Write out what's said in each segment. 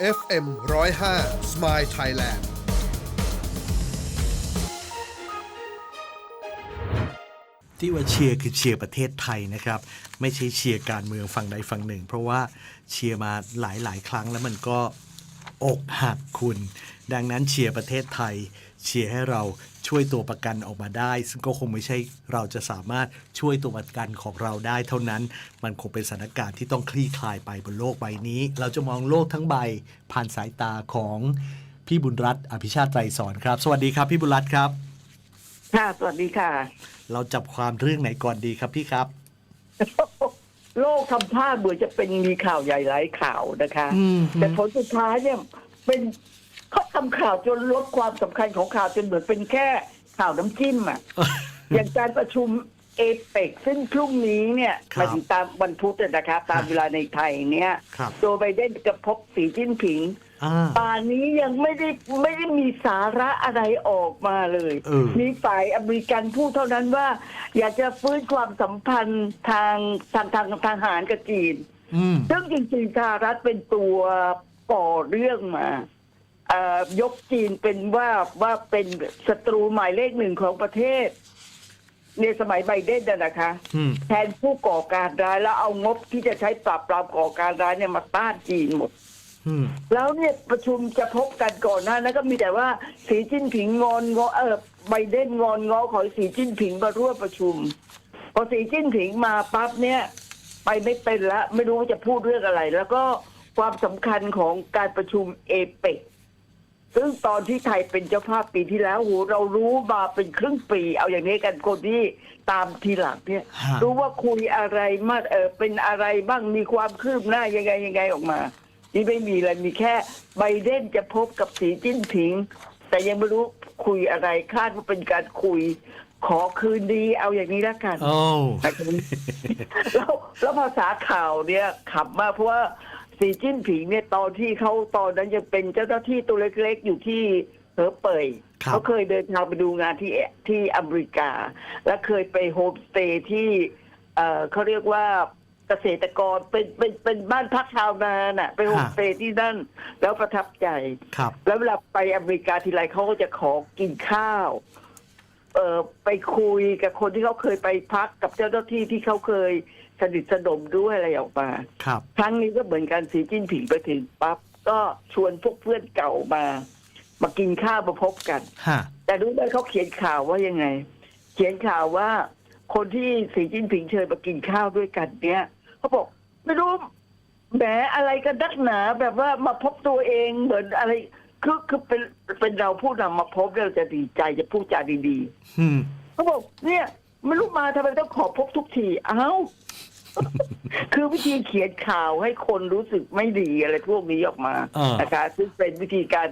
FM 105 Smile Thailand ที่ว่าเชียร์คือเชียร์ประเทศไทยนะครับ ไม่ใช่เชียร์การเมืองฝั่งใดฝั่งหนึ่ง เพราะว่าเชียร์มาหลายหลายๆครั้งแล้วมันก็อกหักคุณ ดังนั้นเชียร์ประเทศไทย เชียร์ให้เราช่วยตัวประกันออกมาได้ ซึ่งก็คงไม่ใช่เราจะสามารถช่วยตัวประกันของเราได้ เท่านั้นมันคงเป็นสถานการณ์ที่ต้องคลี่คลายไปบนโลกใบนี้ เราจะมองโลกทั้งใบผ่านสายตาของพี่บุญรัตน์อภิชาติไตรสอนครับ สวัสดีครับ พี่บุญรัตน์ครับ ค่ะ สวัสดีค่ะ เราจับความเรื่องไหนก่อนดีครับพี่ครับ โลกทำท่าเหมือนจะเป็นมีข่าวใหญ่หลายข่าวนะคะอืมแต่ผลสุดท้ายเนี่ยเป็น เขาทำข่าวจนลดความสำคัญของข่าวจนเหมือนเป็นแค่ข่าวน้ำจิ้มอะ อย่างการประชุมเอเปกซึ่งพรุ่งนี้เนี่ยครับมาถึงตามวันพุธอะนะคะตามเวลาในไทยเนี่ยครับ โจไบเดนกับพบสีจิ้นผิง อ่า ป่านนี้ยังไม่ได้ไม่ได้มีสาระอะไรออกมาเลยเออ มีฝ่ายอเมริกันพูดเท่านั้นว่า อยากจะฟื้นความสัมพันธ์ทางทางทางทางทหารกับจีน อืมซึ่งจริงๆสหรัฐเป็นตัวก่อเรื่องมา เอ่อยกจีนเป็นว่าว่าเป็นศัตรูหมายเลขหนึ่งของประเทศ ในสมัยไบเดนน่ะนะคะ อืม แทนผู้ก่อการร้ายแล้วเอางบที่จะใช้ปราบปรามก่อการร้ายเนี่ยมาต้านจีนหมด อืม แล้วเนี่ยประชุมจะพบกันก่อนหน้านั้นก็มีแต่ว่าสีจิ้นผิงงอนงอเออไบเดนงอนงอขอให้สีจิ้นผิงมาร่วมประชุม พอสีจิ้นผิงมาปั๊บเนี่ย ไปไม่เป็นละ ไม่รู้ว่าจะพูดเรื่องอะไร แล้วก็ความสำคัญของการประชุมเอเปก ซึ่งตอนที่ไทยเป็นเจ้าภาพปีที่แล้วโหเรารู้มาเป็นครึ่งปี เอาอย่างนี้กันคนที่ตามทีหลังเนี่ย ฮะ รู้ว่าคุยอะไรมากเออเป็นอะไรบ้างมีความคืบหน้ายังไงยังไงออกมา นี่ไม่มีอะไรมีแค่ไบเดนจะพบกับสีจิ้นผิง แต่ยังไม่รู้คุยอะไรคาดว่าเป็นการคุย ขอคืนดีเอาอย่างนี้แล้วกัน โอ้นะครับแล้วแล้วภาษาข่าวเนี่ยขับมากเพราะว่า สีจิ้นผิงเนี่ยตอนที่เขาตอนนั้นยังเป็นเจ้าหน้าที่ตัวเล็กๆ อยู่ที่เหอเป่ยครับ เขาเคยเดินทางไปดูงานที่ที่อเมริกา และเคยไปโฮมสเตย์ที่เอ่อเขาเรียกว่าเกษตรกรเป็นเป็นเป็นบ้านพักชาวนาน่ะ ไปโฮมสเตย์ที่นั่น แล้วประทับใจ ครับ แล้วเวลาไปอเมริกาทีไรเขาก็จะขอกินข้าว เอ่อไปคุยกับคนที่เขาเคยไปพักกับเจ้าหน้าที่ที่เขาเคย สนิทสนมด้วยอะไรออกมา ครับ ครั้งนี้ก็เหมือนกันสีจิ้นผิงไปถึงปั๊บก็ชวนพวกเพื่อนเก่ามา มากินข้าวมาพบกัน ฮะ แต่รู้ไหมเขาเขียนข่าวว่ายังไง เขียนข่าวว่า คนที่สีจิ้นผิงเชิญมากินข้าวด้วยกันเนี้ยเขาบอกไม่รู้แหมอะไรกันนักหนาแบบว่ามาพบตัวเองเหมือนอะไรคือคือเป็นเป็นเราผู้นำมาพบเราจะดีใจจะพูดจาดีอืม ๆเขาบอกเนี่ยไม่รู้มาทำไมต้องขอพบทุกทีเอ้า คือวิธีเขียนข่าวให้คนรู้สึกไม่ดีอะไรพวกนี้ออกมาเออนะคะ ซึ่งเป็นวิธีการ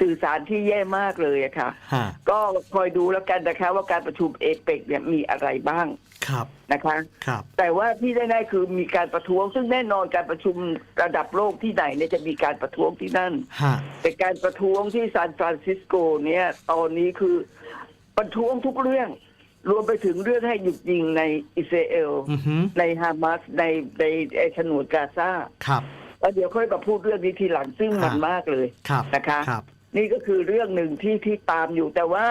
สื่อสารที่แย่มากเลยอะค่ะ ฮะก็คอยดูแล้วกันนะคะ ว่าการประชุมเอเปกเนี่ยมีอะไรบ้างครับนะคะ ครับ แต่ว่าที่แน่ๆคือมีการประท้วง ซึ่งแน่นอนการประชุมระดับโลกที่ไหนเนี่ยจะมีการประท้วงที่นั่น ฮะ แต่การประท้วงที่ซานฟรานซิสโกเนี่ย ตอนนี้คือประท้วงทุกเรื่อง รวมไปถึงเรื่องให้หยุดยิงในอิสราเอล อือฮึในฮามาสในในในฉนวนกาซาครับ แล้วเดี๋ยวค่อยมาพูดเรื่องนี้ทีหลังซึ่งมันครับมากเลยครับนะคะ ครับ นี่ก็คือเรื่องหนึ่งที่ที่ตามอยู่แต่ว่า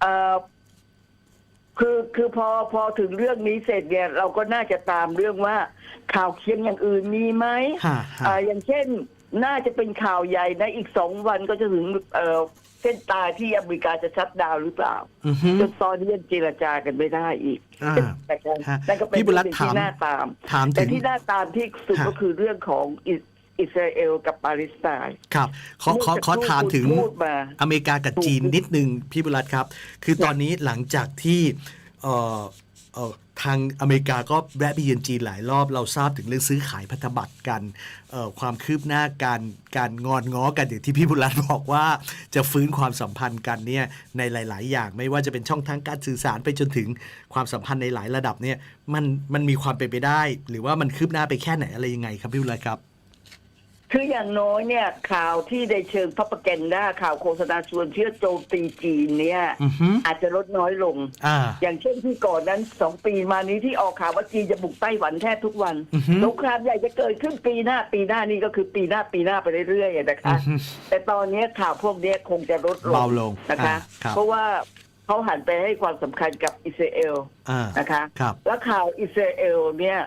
เอ่อคือคือพอพอถึงเรื่องนี้เสร็จเนี่ย เราก็น่าจะตามเรื่องว่า ข่าวเคียงอย่างอื่นมีไหมฮะฮะ อ่าอย่างเช่น น่าจะเป็นข่าวใหญ่นะอีกสองวันก็จะถึงเอ่อ เส้นตายที่อเมริกาจะชัดดาวน์หรือเปล่าอือฮึ จนตอนนี้ยังเจรจากันไม่ได้อีกอ่าแต่ก็ฮะนั่นก็เป็นพี่บุญรัตน์สิ่งที่ถามน่าตาม ถามแต่ถึง ที่น่าตามที่สุดฮะ ก็คือเรื่องของอิสอิสราเอลกับปาเลสไตน์ครับ ขอขอขอถามถึง พูดมา อเมริกากับจีนนิดนึงพี่บุญรัตน์ครับ คือตอนนี้หลังจากที่เอ่อเอ่อ ทางอเมริกาก็แวะไปเยือนจีนหลายรอบ เราทราบถึงเรื่องซื้อขายพันธบัตรกันความคืบหน้าการการงอนง้อกันอย่างที่พี่บุญรัตบอกว่าจะฟื้นความสัมพันธ์กันเนี่ยในหลาย ๆ อย่างไม่ว่าจะเป็นช่องทางการสื่อสารไปจนถึงความสัมพันธ์ในหลายระดับเนี่ยมันมันมีความเป็นไปได้ หรือว่ามันคืบหน้าไปแค่ไหนอะไรยังไงครับพี่บุญรัตครับ คืออย่างน้อยเนี่ย ข่าวที่ในเชิงพับแกนด้าข่าวโฆษณาชวนเชื่อโจมตีจีนเนี่ย อือฮึอาจจะลดน้อยลง อ่า อย่างเช่นที่ก่อนนั้นสองปีมานี้ที่ออกข่าวว่าจีนจะบุกไต้หวันแทบทุกวันอือฮึ สงครามใหญ่จะเกิดขึ้นปีหน้าปีหน้านี่ก็คือปีหน้าปีหน้าไปเรื่อยๆนะคะ อือฮึ แต่ตอนนี้ข่าวพวกนี้คงจะลดลงเบาลงนะคะ อ่าครับ เพราะว่าเขาหันไปให้ความสำคัญกับอิสราเอลอ่านะคะ ครับ แล้วข่าวอิสราเอลเนี่ย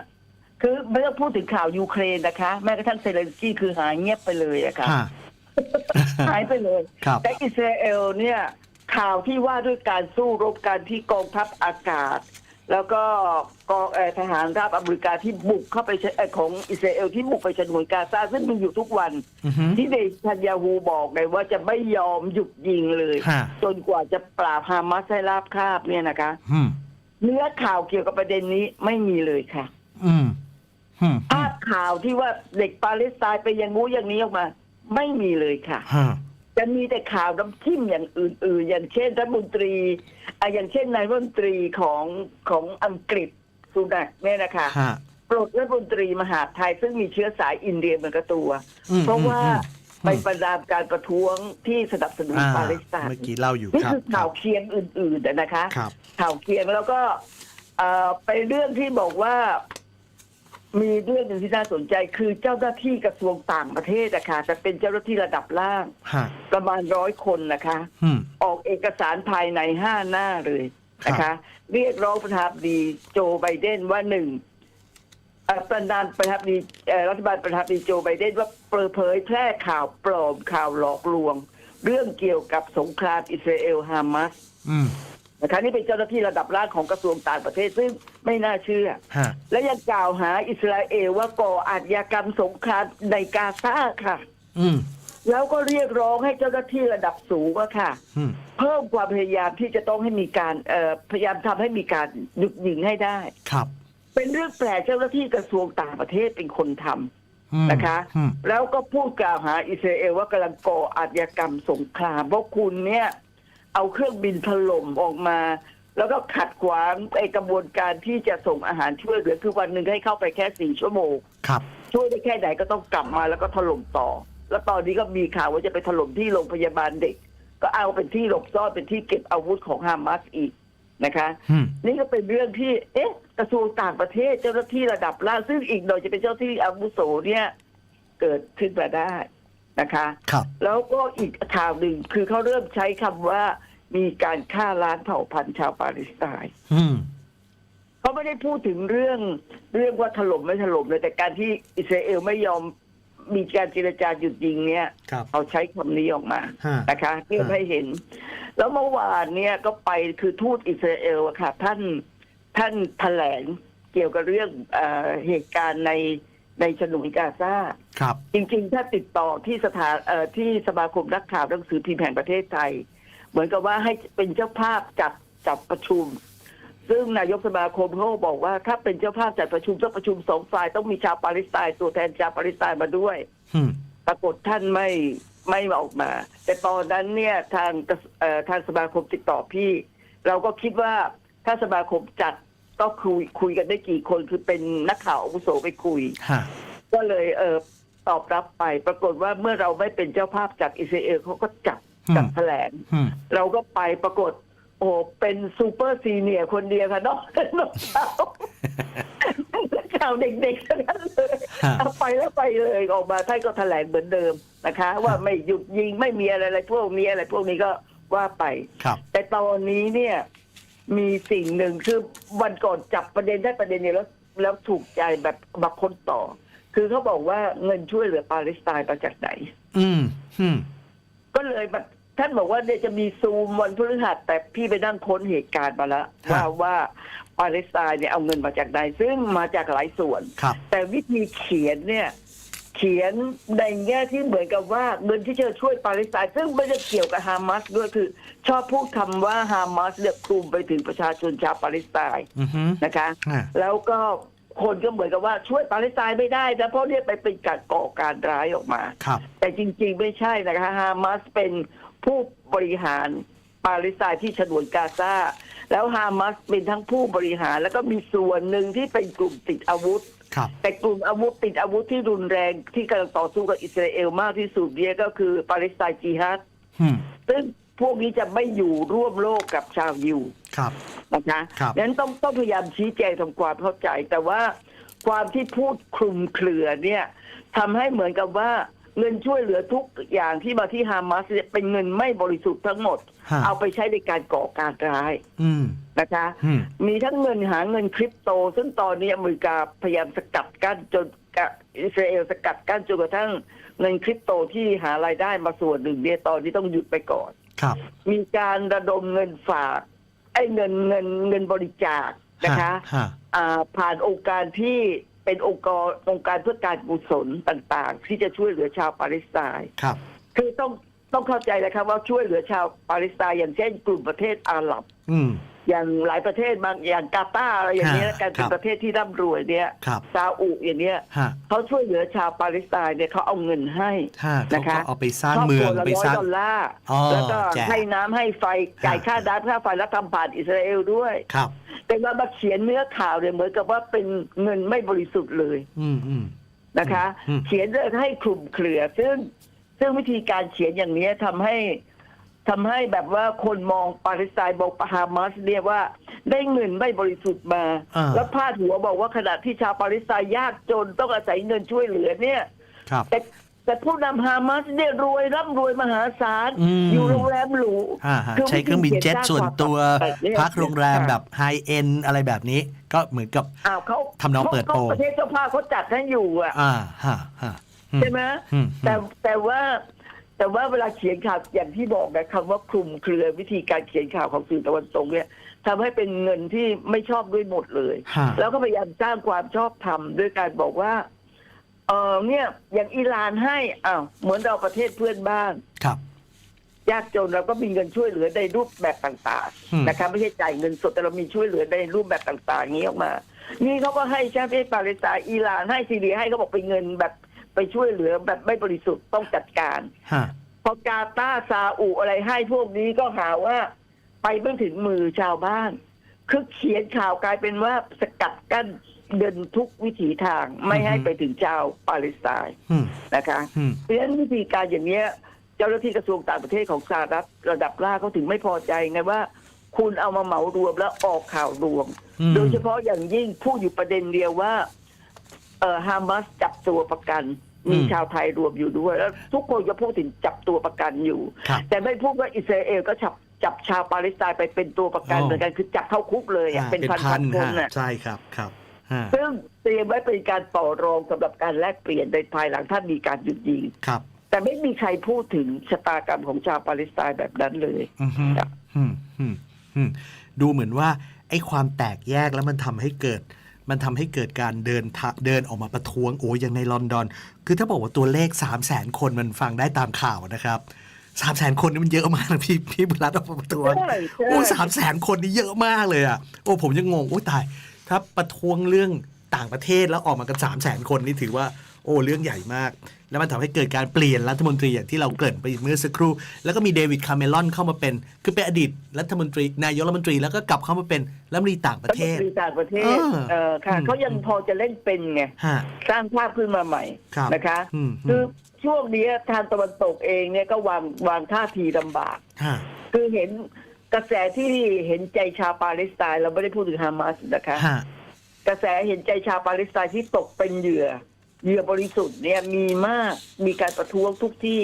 คือไม่ต้องพูดถึงข่าวยูเครนนะคะ แม้กระทั่งเซเลนสกี้คือหายเงียบไปเลยอะค่ะฮะหายไปเลย ครับ แต่อิสราเอลเนี่ยข่าวที่ว่าด้วยการสู้รบกันที่กองทัพอากาศ แล้วก็กองเอ่อทหารราบอเมริกาที่บุกเข้าไปเอ่อของอิสราเอลที่บุกไปฉนวนกาซาซึ่งมีอยู่ทุกวัน อือฮึ ที่เดชันยาฮูบอกเลยว่าจะไม่ยอมหยุดยิงเลย ฮะ จนกว่าจะปราบฮามาสให้ราบคาบเนี่ยนะคะ อืม เนื้อข่าวเกี่ยวกับประเด็นนี้ไม่มีเลยค่ะ อืมอืมภาพข่าวที่ว่าเด็กปาเลสไตน์ไปอย่างงู้อย่างนี้ออกมา ไม่มีเลยค่ะ ฮะจะมีแต่ข่าวน้ำจิ้มอย่างอื่น ๆ อย่างเช่นรัฐมนตรีอะอย่างเช่นนายรัฐมนตรีของของอังกฤษสุนักเนี่ยนะคะฮะ ปลดรัฐมนตรีมหาดไทยซึ่งมีเชื้อสายอินเดียเหมือนกับตัว อืมเพราะว่าอืมอืม ไปประนามการประท้วงที่สนับสนุนอ่าปาเลสไตน์ เมื่อกี้เล่าอยู่นี่ครับคือข่าวเคียงอื่นๆนะคะ ครับ ข่าวเคียงแล้วก็เอ่อไปเรื่องที่บอกว่า มีเรื่องหนึ่งที่น่าสนใจคือเจ้าหน้าที่กระทรวงต่างประเทศนะคะจะเป็นเจ้าหน้าที่ระดับล่าง ฮะประมาณร้อยคนนะคะ อืม ออกเอกสารภายในห้าหน้าเลยนะครัคะ บ เรียกร้องประธานาธิบดีโจไบเดนว่าหนึ่งเอ่อประธานประธานาธิบดีเอ่อรัฐบาลประธานาธิบดีโจไบเดนว่าเปิดเผยแพร่ข่าวปลอมข่าวหลอกลวง เรื่องเกี่ยวกับสงครามอิสราเอลฮามาส อืม นะคะนี่เป็นเจ้าหน้าที่ระดับล่างของกระทรวงต่างประเทศ ซึ่ง ไม่น่าเชื่อ ฮะและยังกล่าวหาอิสราเอลว่าก่ออาชญากรรมสงครามในกาซาค่ะ อืมแล้วก็เรียกร้องให้เจ้าหน้าที่ระดับสูงอะค่ะ อืมเพิ่มความพยายามที่จะต้องให้มีการเอ่อพยายามทำให้มีการหยุดยิงให้ได้ ครับเป็นเรื่องแปลกเจ้าหน้าที่กระทรวงต่างประเทศเป็นคนทำ อืมนะคะ อืมแล้วก็พูดกล่าวหาอิสราเอลว่ากำลังก่ออาชญากรรมสงครามเพราะคุณเนี่ย เอาเครื่องบินถล่มออกมา แล้วก็ขัดขวางไอกระบวนการที่จะส่งอาหารช่วยเหลือคือวันหนึ่งให้เข้าไปแค่สี่ชั่วโมงครับ ช่วยได้แค่ไหนก็ต้องกลับมาแล้วก็ถล่มต่อ แล้วตอนนี้ก็มีข่าวว่าจะไปถล่มที่โรงพยาบาลเด็ก ก็เอาเป็นที่หลบซ่อนเป็นที่เก็บอาวุธของฮามาสอีกนะคะอืมนี่ก็เป็นเรื่องที่ เอ๊ะ กระทรวงต่างประเทศเจ้าหน้าที่ระดับล่างซึ่งอีกหน่อยจะเป็นเจ้าหน้าที่อาวุโสเนี่ยเกิดขึ้นมาได้นะคะครับแล้วก็อีกข่าวหนึ่งคือเขาเริ่มใช้คำว่า มีการฆ่าล้างเผ่าพันธุ์ชาวปาเลสไตน์อืมเขาไม่ได้พูดถึงเรื่องเรื่องว่าถล่มไม่ถล่มเลยแต่การที่อิสราเอลไม่ยอมมีการเจรจาหยุดยิงเนี่ย ครับเขาใช้คำนี้ออกมาฮะ นะคะเพื่อให้เห็น แล้วเมื่อวานเนี่ยก็ไปคือทูตอิสราเอลอะค่ะ ท่านท่านแถลงเกี่ยวกับเรื่องเออเหตุการณ์ในในฉนวนกาซา ครับ จริงๆ ถ้าติดต่อที่สถานเอ่อที่สมาคมนักข่าวหนังสือพิมพ์แห่งประเทศไทย เหมือนกับว่าให้เป็นเจ้าภาพจัดจัดประชุม ซึ่งนายกสมาคมเขาก็บอกว่าถ้าเป็นเจ้าภาพจัดประชุมต้องประชุมสองฝ่ายต้องมีชาวปาเลสไตน์ตัวแทนชาวปาเลสไตน์มาด้วยอืมปรากฏท่านไม่ไม่ออกมา แต่ตอนนั้นเนี่ยทางกระเอ่อทางสมาคมติดต่อพี่ เราก็คิดว่าถ้าสมาคมจัดก็คุยคุยกันได้กี่คนคือเป็นนักข่าวอาวุโสไปคุยฮะก็เลยเออตอบรับไป ปรากฏว่าเมื่อเราไม่เป็นเจ้าภาพจากอิสราเอลเขาก็จัดอืม จัดแถลงอืมเราก็ไปปรากฏ โอ้เป็นซูเปอร์ซีเนียร์คนเดียวค่ะน้องน้องสาวนักข่าวเด็กๆทั้งนั้นเลยฮะเอาไปแล้วไปเลยออกมาท่านก็แถลงเหมือนเดิมนะคะ ว่าไม่หยุดยิงไม่มีอะไรอะไรพวกนี้อะไรพวกนี้ก็ว่าไปครับแต่ตอนนี้เนี่ย มีสิ่งหนึ่งคือวันก่อนจับประเด็นได้ประเด็นนี้แล้วแล้วถูกใจแบบมาค้นต่อ คือเขาบอกว่าเงินช่วยเหลือปาเลสไตน์มาจากไหน อืมอืม ก็เลยแบบท่านบอกว่าเดี๋ยวจะมีซูมวันพฤหัสแต่พี่ไปนั่งค้นเหตุการณ์มาแล้วครัว่าบว่าปาเลสไตน์เนี่ยเอาเงินมาจากไหนซึ่งมาจากหลายส่วน ครับ แต่วิธีเขียนเนี่ย เขียนในแง่ที่เหมือนกับว่าเงินที่จะช่วยปาเลสไตน์ซึ่งไม่ได้เกี่ยวกับฮามาสด้วยคือ ชอบพูดคำว่าฮามาสเนี่ยคลุมไปถึงประชาชนชาวปาเลสไตน์ อือฮึนะคะ อ่า แล้วก็ คนก็เหมือนกับว่าช่วยปาเลสไตน์ไม่ได้นะเพราะเนี่ยไปเป็นการก่อการร้ายออกมา ครับ แต่จริงๆไม่ใช่นะคะฮามาสเป็นผู้บริหารปาเลสไตน์ที่ฉนวนกาซาแล้วฮามาสเป็นทั้งผู้บริหารแล้วก็มีส่วนหนึ่งที่เป็นกลุ่มติดอาวุธ ครับ แต่กลุ่มอาวุธติดอาวุธที่รุนแรงที่กำลังต่อสู้กับอิสราเอลมากที่สุดเนี่ยก็คือปาเลสไตน์จิฮัดอืมซึ่งพวกนี้จะไม่อยู่ร่วมโลกกับชาวยิว ครับนะคะครับดังนั้นต้องต้องพยายามชี้แจงทำความเข้าใจ แต่ว่าความที่พูดคลุมเครือเนี่ยทำให้เหมือนกับว่าเงินช่วยเหลือทุกอย่างที่มาที่ฮามาสเนี่ยเป็นเงินไม่บริสุทธิ์ทั้งหมด ฮะ เอาไปใช้ในการก่อการร้ายอืม นะคะ อืม มีทั้งเงินหาเงินคริปโต ซึ่งตอนนี้อเมริกาพยายามสกัดกั้นจนกับอิสราเอลสกัดกั้นจนกระทั่งเงินคริปโตที่หารายได้มาส่วนหนึ่งเนี่ยตอนนี้ต้องหยุดไปก่อน ครับ มีการระดมเงินฝาก ไอ้เงินเงินเงินบริจาคนะคะฮะอ่าผ่านองค์การที่เป็นองค์กรองค์การเพื่อการกุศลต่างๆ ที่จะช่วยเหลือชาวปาเลสไตน์ครับ คือต้องต้องเข้าใจนะครับว่าช่วยเหลือชาวปาเลสไตน์อย่างเช่นกลุ่มประเทศอาหรับ อืม อย่างหลายประเทศบางอย่างกาตาร์อะไรอย่างเงี้ยฮะการเป็ครันบประเทศที่ร่ำรวยเนี่ยครับ ซาอุอย่างเนี้ยฮะเขาช่วยเหลือชาวปาเลสไตน์เนี่ยเขาเอาเงินให้ ฮะเขานะคะก็เอาไปสร้างครอบเมืคอรังวละไปร้อสยร้าง ดอลลาร์อ๋อแล้วก็แจกให้น้ำให้ไฟจ่ายค่าน้ำค่าไฟแล้วทำผ่านอิสราเอลด้วย ครับ แต่ว่ามาเขียนเนื้อข่าวเนี่ยเหมือนกับว่าเป็นเงินไม่บริสุทธิ์เลยอืมอืม นะคะ อืม เขียนเรื่องให้คลุมเครือ ซึ่งซึ่งวิธีการเขียนอย่างนี้ทำให้ ทำให้แบบว่าคนมองปาเลสไตน์บอกฮามาสเนี่ยว่าได้เงินไม่บริสุทธิ์มา อ่า แล้วพาดหัวบอกว่าขณะที่ชาวปาเลสไตน์ยากจนต้องอาศัยเงินช่วยเหลือเนี่ย ครับ แต่แต่ผู้นำฮามาสเนี่ยรวยร่ำรวยมหาศาลอืมอยู่โรงแรมหรูอ่าฮะคืใช้เครื่องบินเจ็ตส่วนตัวเนี่ยพักโรงแรมแบบไฮเอ็นอะไรแบบนี้ ก็เหมือนกับ อ้าวเขาทำนองเปิดโปง ขาประเทศเจ้าภาพเขาจัดให้อยู่อะ อ่าฮะฮะอืใช่ไหมอืม แต่แต่ว่า แต่ว่าเวลาเขียนข่าวอย่างที่บอกนะคำว่าคลุมเครือวิธีการเขียนข่าวของสื่อตะวันตกเนี่ยทำให้เป็นเงินที่ไม่ชอบด้วยหมดเลย ฮะ แล้วก็พยายามสร้างความชอบธรรมด้วยการบอกว่า เออเนี่ย อย่างอิหร่านให้อ้าวเหมือนเราประเทศเพื่อนบ้าน ครับ ยากจนเราก็มีเงินช่วยเหลือในรูปแบบต่างอืม ๆนะคะไม่ใช่จ่ายเงินสดแต่เรามีช่วยเหลือในรูปแบบต่างๆนี้ออกมา นี่เขาก็ให้ชาติปาเลสไตน์อิหร่านให้ซีเรียให้เขาบอกเป็นเงินแบบ ไปช่วยเหลือแบบไม่บริสุทธิ์ต้องจัดการ ฮะ พอกาตาร์ซาอุอะไรให้พวกนี้ก็หาว่า ไปไม่ถึงมือชาวบ้าน คือเขียนข่าวกลายเป็นว่าสกัดกั้นเดินทุกวิถีทางไม่ให้ไปถึงชาวปาเลสไตน์อืมนะคะ อืม เพราะฉะนั้นวิธีการอย่างเนี้ย เจ้าหน้าที่กระทรวงต่างประเทศของสหรัฐระดับล่างเขาถึงไม่พอใจไงว่า คุณเอามาเหมารวมแล้วออกข่าวรวม อืม โดยเฉพาะอย่างยิ่งพูดอยู่ประเด็นเดียวว่า เอ่อฮามาสจับตัวประกัน มีชาวไทยรวมอยู่ด้วย แล้วทุกคนก็พูดถึงจับตัวประกันอยู่ ครับ แต่ไม่พูดว่าอิสราเอลก็จับจับชาวปาเลสไตน์ไปเป็นตัวประกันอ๋อ เหมือนกันคือจับเข้าคุกเลยอะอ่าเป็นพันพันๆคนฮะน่ะ ใช่ครับครับฮะซึ่งเตรียมไว้เป็นการต่อรองสำหรับการแลกเปลี่ยนในภายหลังถ้ามีการหยุดยิง ครับ แต่ไม่มีใครพูดถึงชะตากรรมของชาวปาเลสไตน์แบบนั้นเลย อืมฮึครับ อืมอืมอืมดูเหมือนว่าไอ้ความแตกแยกแล้วมันทำให้เกิด มันทำให้เกิดการเดินทะเดินออกมาประท้วงโอ้ยอย่างในลอนดอน คือถ้าบอกว่าตัวเลข 3 0 0แสนคนมันฟังได้ตามข่าวนะครับ3 0 0แสนคนนี่มันเยอะมากนะพี่พี่บุรัตน์ออกมาประท้วงใช่ใช่โอ้สามแสนคนนี่เยอะมากเลยอะโอ้ผมยังงงโอ้ตาย ถ้าประท้วงเรื่องต่างประเทศแล้วออกมากันสามแสนคนนี่ถือว่า โอ้เรื่องใหญ่มาก แล้วมันทำให้เกิดการเปลี่ยนรัฐมนตรีอย่างที่เราเกริ่นไปเมื่อสักครู่ แล้วก็มีเดวิดคาเมรอนเข้ามาเป็น คือเป็นอดีตรัฐมนตรี นายกรัฐมนตรีแล้วก็กลับเข้ามาเป็นรัฐมนตรีต่างประเทศรัฐมนตรีต่างประเทศเออเออค่ะอืมเขายังพอจะเล่นเป็นไงฮะสร้างภาพขึ้นมาใหม่ครับนะคะอืมคือช่วงนี้ทางตะวันตกเองเนี่ยก็วางวางท่าทีลำบากฮะคือเห็นกระแสที่เห็นใจชาวปาเลสไตน์เราไม่ได้พูดถึงฮามาสนะคะฮะกระแสเห็นใจชาวปาเลสไตน์ที่ตกเป็นเหยื่อ เหยื่อบริสุทธิ์เนี่ยมีมากมีการประท้วงทุกที่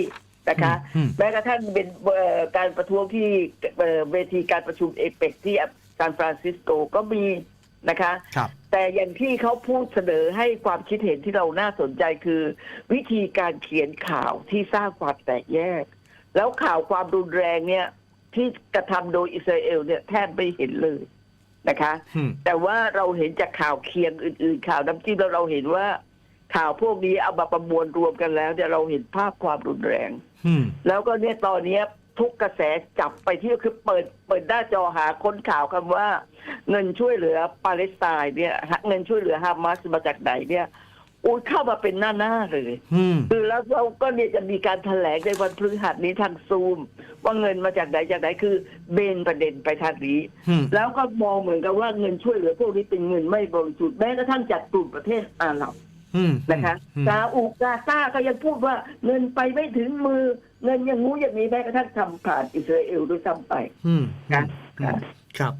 นะคะอืมแม้กระทั่งเป็นเอ่อการประท้วงที่เอ่อเวทีการประชุมเอเปกที่ซานฟรานซิสโกก็มีนะคะครับแต่อย่างที่เขาพูดเสนอให้ความคิดเห็นที่เราน่าสนใจคือ วิธีการเขียนข่าวที่สร้างความแตกแยก แล้วข่าวความรุนแรงเนี่ย ที่กระทำโดยอิสราเอลเนี่ยแทบไม่เห็นเลยนะคะอืมแต่ว่าเราเห็นจากข่าวเคียงอื่น ๆ ข่าวน้ำจิ้มแล้วเราเห็นว่า ข่าวพวกนี้เอามาประมวลรวมกันแล้วเนี่ยเราเห็นภาพความรุนแรง อืม แล้วก็เนี่ยตอนเนี้ยทุกกระแสจับไปที่คือเปิดเปิดหน้าจอหาค้นข่าวคำว่า เงินช่วยเหลือปาเลสไตน์เนี่ยฮะเงินช่วยเหลือฮามาสมาจากไหนเนี่ยโอ้ยเข้ามาเป็นหน้าหน้าๆเลย อืม คือแล้วเราก็เนี่ยจะมีการแถลงในวันพฤหัสนี้ทางซูม ว่าเงินมาจากไหนจากไหนคือเบนประเด็นไปทางนี้ อืม แล้วก็มองเหมือนกับว่าเงินช่วยเหลือพวกนี้เป็นเงินไม่บริสุทธิ์แม้กระทั่งจากกลุ่มประเทศอาหรับอืม นะคะอืมซาอุกาซาก็ยังพูดว่าเงินไปไม่ถึงมือ เงินอยังงู้อย่างนี้แม้กระทั่งทำผ่านอิสราเอลด้วยซ้ำไปอืมนะอืมครับ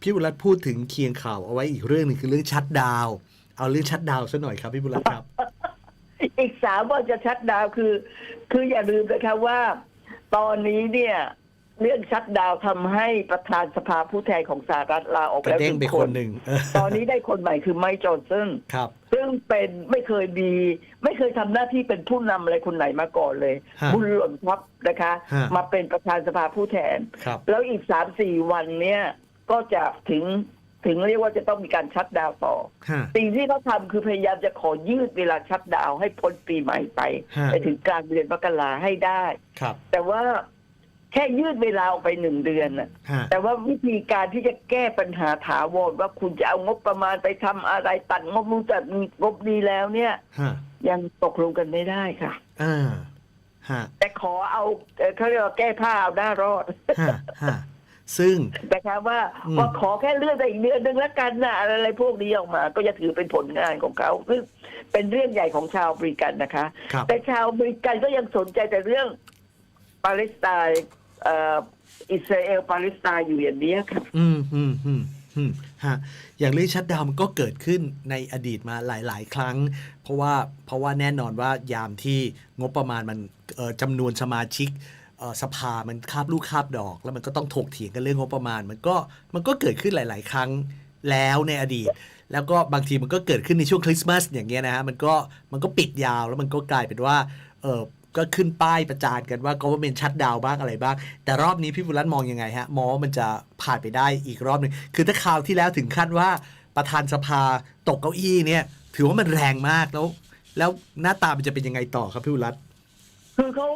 พี่บุรัตพูดถึงเคียงข่าวเอาไว้อีกเรื่องหนึงคือเรื่องชัดดาวน์เอาเรื่องชัดดาวน์ซะหน่อยครับพี่บุรัตครับ อีกสามวันจะชัดดาวน์คือ คืออย่าลืมนะคะว่า ตอนนี้เนี่ย เรื่องชัดดาวน์ทำให้ประธานสภาผู้แทนของสหรัฐลาออกกระแล้วเด้งหไปนึ่งคคนนหนึ่งเออตอนนี้ได้คนใหม่คือไมค์จอห์นสัน ครับ ซึ่งเป็นไม่เคยมีไม่เคยทำหน้าที่เป็นผู้นำอะไรคนไหนมาก่อนเลย ฮะบุญหล่นทับนะคะ ฮะ มาเป็นประธานสภาผู้แทน ครับ แล้วอีกสามสี่วันเนี่ยก็จะถึงถึงเรียกว่าจะต้องมีการชัดดาวน์ต่อ ฮะ สิ่งที่เขาทำคือพยายามจะขอยืดเวลาชัดดาวน์ให้พ้นปีใหม่ไปฮะ ไปถึงกลางเดือนมกราให้ได้ ครับ แต่ว่า แค่ยืดเวลาออกไปหนึ่งเดือนน่ะ ฮะ แต่ว่าวิธีการที่จะแก้ปัญหาถาวรว่าคุณจะเอางบประมาณไปทำอะไรตัดงบนู้นตัดงบนี้แล้วเนี่ย ฮะ ยังตกลงกันไม่ได้ค่ะ อ่า ฮะ แต่ขอเอาเอ่อเขาเรียกว่าแก้ผ้าเอาหน้ารอด ฮะ ฮะ ซึ่ง นะคะว่าอืม ว่าขอแค่เลื่อนไปอีกเดือนหนึ่งแล้วกันนะอะไรอะไรพวกนี้ออกมา ก็จะถือเป็นผลงานของเขาซึ่งเป็นเรื่องใหญ่ของชาวอเมริกันนะคะ ครับ แต่ชาวอเมริกันก็ยังสนใจแต่เรื่องปาเลสไตน์เอิสราเอลปาเลสไตน์อยู่อย่างนี้ค่ะอืมอืมอืมอืมฮะอย่างเรื่องชัดดาวมันก็เกิดขึ้นในอดีตมาหลาย ๆ ครั้ง เพราะว่าเพราะว่าแน่นอนว่ายามที่งบประมาณมันจำนวนสมาชิกสภามันคาบลูกคาบดอก แล้วมันก็ต้องถกเถียงกันเรื่องงบประมาณ มันก็มันก็เกิดขึ้นหลาย ๆ ครั้งแล้วในอดีต แล้วก็บางทีมันก็เกิดขึ้นในช่วงคริสต์มาสอย่างเงี้ยนะฮะมันก็มันก็ปิดยาวแล้วมันก็กลายเป็นว่าเออ ก็ขึ้นป้ายประจานกันว่า government ชัดดาวบ้างอะไรบ้าง แต่รอบนี้พี่บุรัตมองยังไงฮะ มองว่ามันจะผ่านไปได้อีกรอบหนึ่งคือถ้าคราวที่แล้วถึงขั้นว่าประธานสภาตกเก้าอี้เนี่ย ถือว่ามันแรงมากแล้ว แล้วหน้าตามันจะเป็นยังไงต่อครับพี่บุรัตคือเขา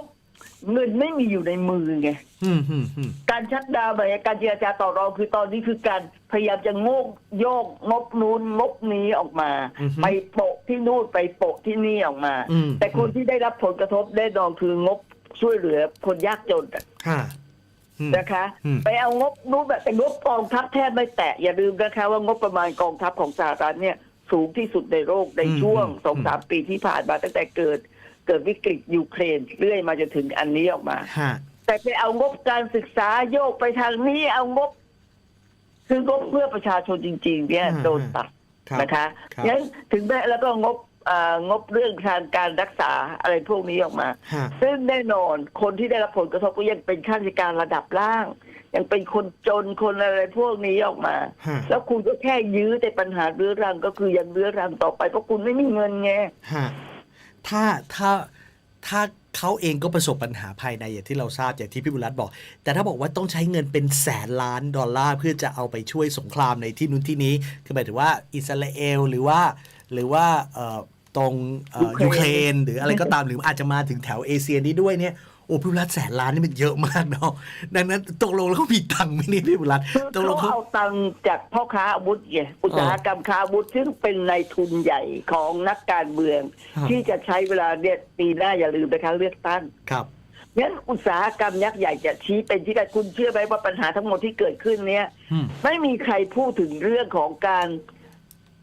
เงินไม่มีอยู่ในมือไงอืมอืมอืมการชัดดาวน์แบบการเจรจาต่อรองคือตอนนี้คือการพยายามจะโงกโยกงบนู้นงบนี้ออกมาอือฮึไปโปะที่นู่นไปโปะที่นี่ออกมาอืมแต่คนที่ได้รับผลกระทบแน่นอนคืองบช่วยเหลือคนยากจนอะฮะอืมนะคะอืมไปเอางบนู้นแบบแต่งบกองทัพแทบไม่แตะอย่าลืมนะคะว่างบประมาณกองทัพของสหรัฐเนี่ยสูงที่สุดในโลกในช่วงสองสามปีที่ผ่านมาตั้งแต่เกิด เกิดวิกฤตยูเครนเรื่อยมาจนถึงอันนี้ออกมา ฮะ แต่ไปเอางบการศึกษาโยกไปทางนี้เอางบ คืองบเพื่อประชาชนจริง ๆ เนี่ยอืม โดนตัดครับ นะคะครับ งั้นถึงแม้แล้วก็งบเอ่องบเรื่องทางการรักษาอะไรพวกนี้ออกมา ฮะ ซึ่งแน่นอนคนที่ได้รับผลกระทบก็ยังเป็นข้าราชการระดับล่าง ยังเป็นคนจนคนอะไรพวกนี้ออกมา ฮะ แล้วคุณก็แค่ยื้อแต่ปัญหาเรื้อรังก็คือยังเรื้อรังต่อไปเพราะคุณไม่มีเงินไง ฮะ ถ้าถ้าถ้าเขาเองก็ประสบปัญหาภายในอย่างที่เราทราบอย่างที่พี่บุรัตน์บอก แต่ถ้าบอกว่าต้องใช้เงินเป็นแสนล้านดอลลาร์เพื่อจะเอาไปช่วยสงครามในที่นู้นที่นี้คือหมายถึงว่าอิสราเอลหรือว่าหรือว่าเอ่อตรงเอ่อยูยูเคเครรนนหรืออะไรก็ตามหรืออาจจะมาถึงแถวเอเชียนี้ด้วยเนี่ย โอ้พี่บุรัตน์แสนล้านนี่มันเยอะมากเนาะดังนั้นตกลงแล้วเขามีตังค์ไหมเนี่ยพี่บุรัตน์คือตกลงเขาเขา เอาตังค์จากพ่อค้าอาวุธไงอุตสาหกรรมค้าอาวุธซึ่งเป็นนายทุนใหญ่ของนักการเมืองครับที่จะใช้เวลาเนี่ยปีหน้าอย่าลืมนะคะเลือกตั้ง ครับงั้นอุตสาหกรรมยักษ์ใหญ่จะชี้เป็นที่ใดคุณเชื่อไหมว่าปัญหาทั้งหมดที่เกิดขึ้นเนี่ย อืม ไม่มีใครพูดถึงเรื่องของการ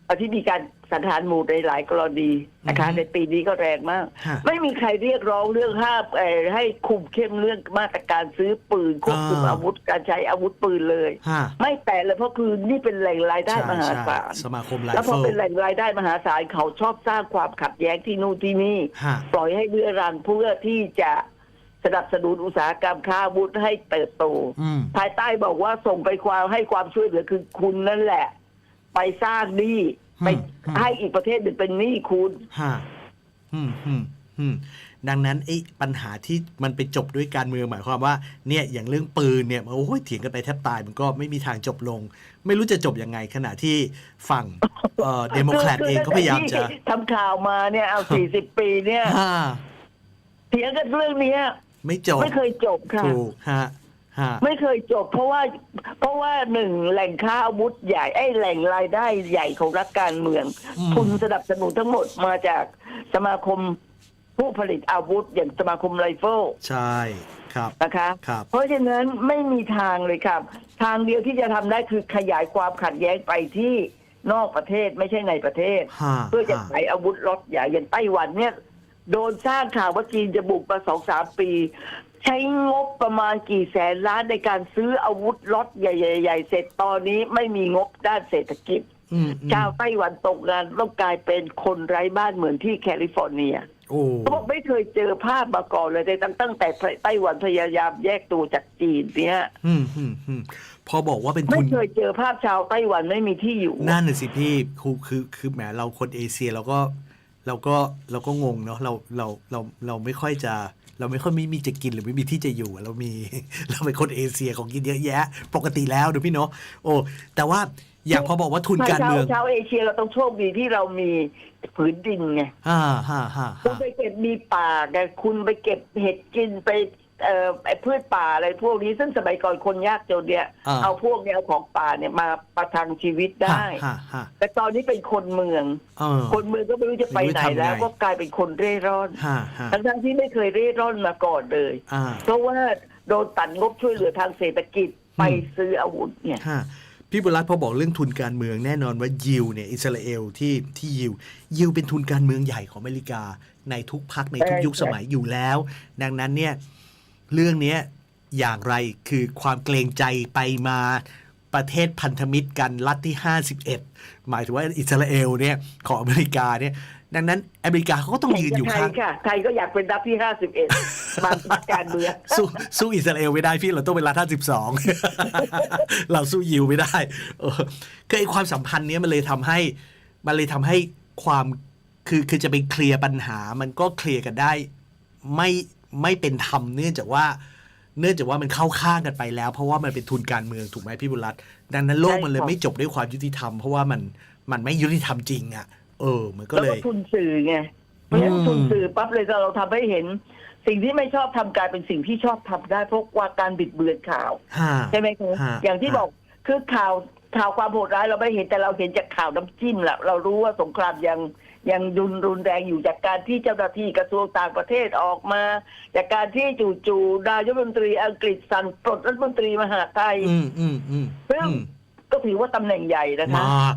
เอ่อที่มีการ สันฐานหมู่ในหลายกรณีนะคะอือฮึในปีนี้ก็แรงมาก ฮะ ไม่มีใครเรียกร้องเรื่องห้ามเอ่อให้คุมเข้มเรื่องมาตรการซื้อปืนควบคุมอ่า อาวุธการใช้อาวุธปืนเลย ฮะไม่แต่เลยเพราะคือนี่เป็นแหล่งรายได้ใช่มหาใช่ศาลสมาคมไลแล้วพอเฟิลเป็นแหล่งรายได้มหาศาลเขาชอบสร้างความขัดแย้งที่นู่นที่นี่ ฮะ ปล่อยให้เรื้อรังเพื่อที่จะสนับสนุนอุตสาหกรรมค้าอาวุธให้เติบโต อืม ภายใต้บอกว่าส่งไปความให้ความช่วยเหลือคือคุณนั่นแหละ ไปสร้างหนี้อืม ไปอืมให้อีกประเทศหนึ่งเป็นหนี้คุณฮะอืมอืมอืมดังนั้นไอ้ปัญหาที่มันไปจบด้วยการเมืองหมายความว่าเนี่ยอย่างเรื่องปืนเนี่ยโอ้ยเถียงกันไปแทบตายมันก็ไม่มีทางจบลง ไม่รู้จะจบยังไงขณะที่ฝั่งเอ่อเดโมแครตเองก็พยายามจะคือทำข่าวมาเนี่ยเอาสี่สิบปีเนี่ยฮ่าเถียงกันเรื่องเนี้ยไม่จบไม่เคยจบค่ะถูกฮะ ฮะ ไม่เคยจบเพราะว่าเพราะว่าหนึ่งแหล่งค้าอาวุธใหญ่ไอ้แหล่งรายได้ใหญ่ของรัฐการเมือง อืม ทุนสนับสนุนทั้งหมดมาจากสมาคมผู้ผลิตอาวุธ อย่างสมาคมไรเฟิลใช่ครับ นะคะ ครับ เพราะฉะนั้นไม่มีทางเลยครับ ทางเดียวที่จะทำได้คือขยายความขัดแย้งไปที่นอกประเทศไม่ใช่ในประเทศ ฮะเพื่อจะฮะ ขายอาวุธรถใหญ่อย่างไต้หวันเนี่ย โดนสร้างข่าวว่าจีนจะบุกมาสองสามปี ใช้งบประมาณกี่แสนล้านในการซื้ออาวุธรถใหญ่ๆๆเสร็จตอนนี้ไม่มีงบด้านเศรษฐกิจอืมอืมชาวไต้หวันตกงานต้องกลายเป็นคนไร้บ้านเหมือนที่แคลิฟอร์เนียโอ้เขาบอกไม่เคยเจอภาพมาก่อนเลยตั้งตั้งแต่ไต้หวันพยายามแยกตัวจากจีนเนี่ยอืมอืมอืมพอบอกว่าเป็นไม่ทุน เคยเจอภาพชาวไต้หวันไม่มีที่อยู่ นั่นน่ะสิพี่คือคือคือแหมเราคนเอเชียเราก็เราก็เราก็งงเนาะเราเราเราเราไม่ค่อยจะ เราไม่ค่อยมีมีจะกินหรือไม่มีที่จะอยู่อะเรามีเราเป็นคนเอเชียของกินเยอะแยะ ปกติแล้วเดี๋ยวพี่เนาะโอ้แต่ว่าอยากพอบอกว่าทุนการเมืองชาวเอเชียเราต้องโชคดีที่เรามีผืนดินไงฮ่าฮ่าฮ่าคุณฮ่าไปเก็บมีป่าไงคุณไปเก็บเห็ดกินไป เอ่อไอ้พืชป่าอะไรพวกนี้ซึ่งสมัยก่อนคนยากจนเนี่ยเอาพวกเนี้ยเอาของป่าเนี่ยมาประทังชีวิตได้ฮ่าฮ่าแต่ตอนนี้เป็นคนเมือง เออ คนเมืองก็ไม่รู้จะไปไหนไม่รู้จะทำไง แล้ว ก็กลายเป็นคนเร่ร่อนฮ่าฮ่าทั้งๆที่ไม่เคยเร่ร่อนมาก่อนเลย อ่าเพราะว่าโดนตัดงบช่วยเหลือทางเศรษฐกิจไปซื้ออาวุธเนี่ยฮ่าพี่บุรัตพอบอกเรื่องทุนการเมืองแน่นอนว่ายิวเนี่ยอิสราเอลที่ที่ยิวยิวเป็นทุนการเมืองใหญ่ของอเมริกาในทุกพักในทุกใช่ยุคสมัยอยู่แล้ว ดังนั้นเนี่ย เรื่องเนี้ยอย่างไรคือความเกรงใจไปมาประเทศพันธมิตรกันรัฐที่ 51 หมายถึงว่าอิสราเอลเนี่ยของอเมริกาเนี่ยดังนั้นอเมริกาเขาก็ต้องยืนอยู่ไทข้างค่ะไทยก็อยากเป็นรัฐที่ห้าสิบเอ็ดบางพรรคการเมืองสู้สู้อิสราเอลไม่ได้พี่เราต้องเป็นรัฐท่าสิบสองเราสู้ยิวไม่ได้เออคือไอ้ความสัมพันธ์เนี้ยมันเลยทำให้ มันเลยทำให้ความคือคือจะไปเคลียร์ปัญหามันก็เคลียร์กันได้ ไม่ ไม่เป็นธรรมเนื่องจากว่า เนื่องจากว่ามันเข้าข้างกันไปแล้ว เพราะว่ามันเป็นทุนการเมืองถูกไหมพี่บุญรัตน์ดังนั้นโลกมันเลยใช่ครับไม่จบด้วยความยุติธรรมเพราะว่ามันมันไม่ยุติธรรมจริงอะ เออ มันก็แล้วเลก็ยทุนสื่อไงเพราะฉะนั้นอืมทุนสื่อปั๊บเลยเราทำให้เห็น สิ่งที่ไม่ชอบทำกลายเป็นสิ่งที่ชอบทำได้เพราะว่าการบิดเบือนข่าวฮ่าใช่ไหมคะฮะอย่างที่ฮะบอกคือข่าวข่าวความโหดร้ายเราไม่เห็นแต่เราเห็นจากข่าวน้ำจิ้มแหละเรารู้ว่าสงครามยัง ยังรุนรุนแรงอยู่จากการที่เจ้าหน้าที่กระทรวงต่างประเทศออกมา จากการที่จู่ๆนายกรัฐมนตรีอังกฤษสั่งปลดรัฐมนตรีมหาดไทยอืมอืมอืมซึ่งอืมก็ถือว่าตำแหน่งใหญ่นะคะมาก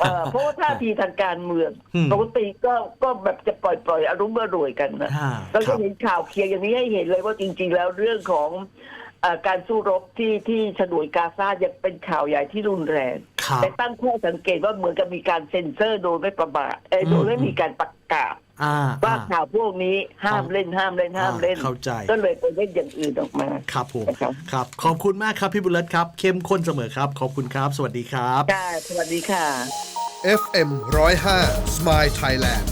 เอ่อเพราะว่าท่าทีทางการเมืองอืมปกติก็ก็แบบจะปล่อยปล่อยๆอารมณ์เมื่อรวยกันนะฮ่าเราคจะรับเห็นข่าวเคลียร์อย่างนี้ให้เห็นเลยว่าจริง ๆ แล้วเรื่องของเออการสู้รบที่ที่ฉนวนกาซายังเป็นข่าวใหญ่ที่รุนแรงครับ แต่ตั้งข้อสังเกตว่าเหมือนกับมีการเซ็นเซอร์โดยไม่ประมาทเอ้ยอืมโดยไม่มีการประกาศอ่าว่าอ่าข่าวพวกนี้ห้ามอ๋อเล่นห้ามเล่นห้ามเล่นเข้าใจก็เลยไปเล่นอย่างอื่นออกมาครับผมนะครับครับ ขอบคุณมากครับพี่บุญรัตน์ครับ เข้มข้นเสมอครับ ขอบคุณครับ สวัสดีครับค่ะสวัสดีค่ะ FM 105 Smile Thailand